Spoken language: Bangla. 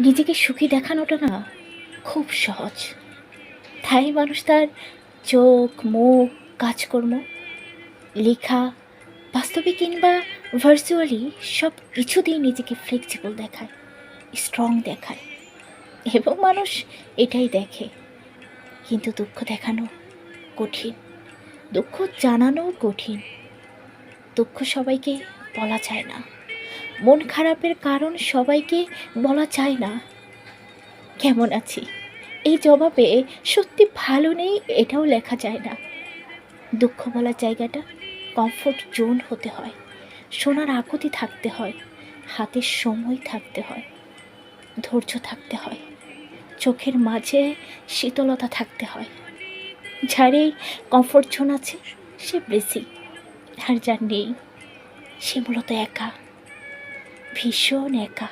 নিজেকে সুখী দেখানোটা না খুব সহজ। তাই মানুষ তার চোখ, মুখ, কাজকর্ম, লেখা, বাস্তবে কিংবা ভার্চুয়ালি সব কিছু দিয়ে নিজেকে ফ্লেক্সিবল দেখায় স্ট্রং দেখায় এবং মানুষ এটাই দেখে। কিন্তু দুঃখ দেখানো কঠিন, দুঃখ জানানো কঠিন। দুঃখ সবাইকে বলা যায় না। মন খারাপের কারণ সবাইকে বলা যায় না। কেমন আছি? এই জবাবে সত্যি ভালো নেই, এটাও লেখা যায় না। দুঃখ বলার জায়গাটা কমফোর্ট জোন হতে হয়। শোনার আকুতি থাকতে হয় হাতের সময় থাকতে হয়, ধৈর্য থাকতে হয়, চোখের মাঝে শীতলতা থাকতে হয়। যার এই কমফোর্ট জোন আছে, সে বেশি আর যার নেই, সে মূলত একা। ভীষণ একা।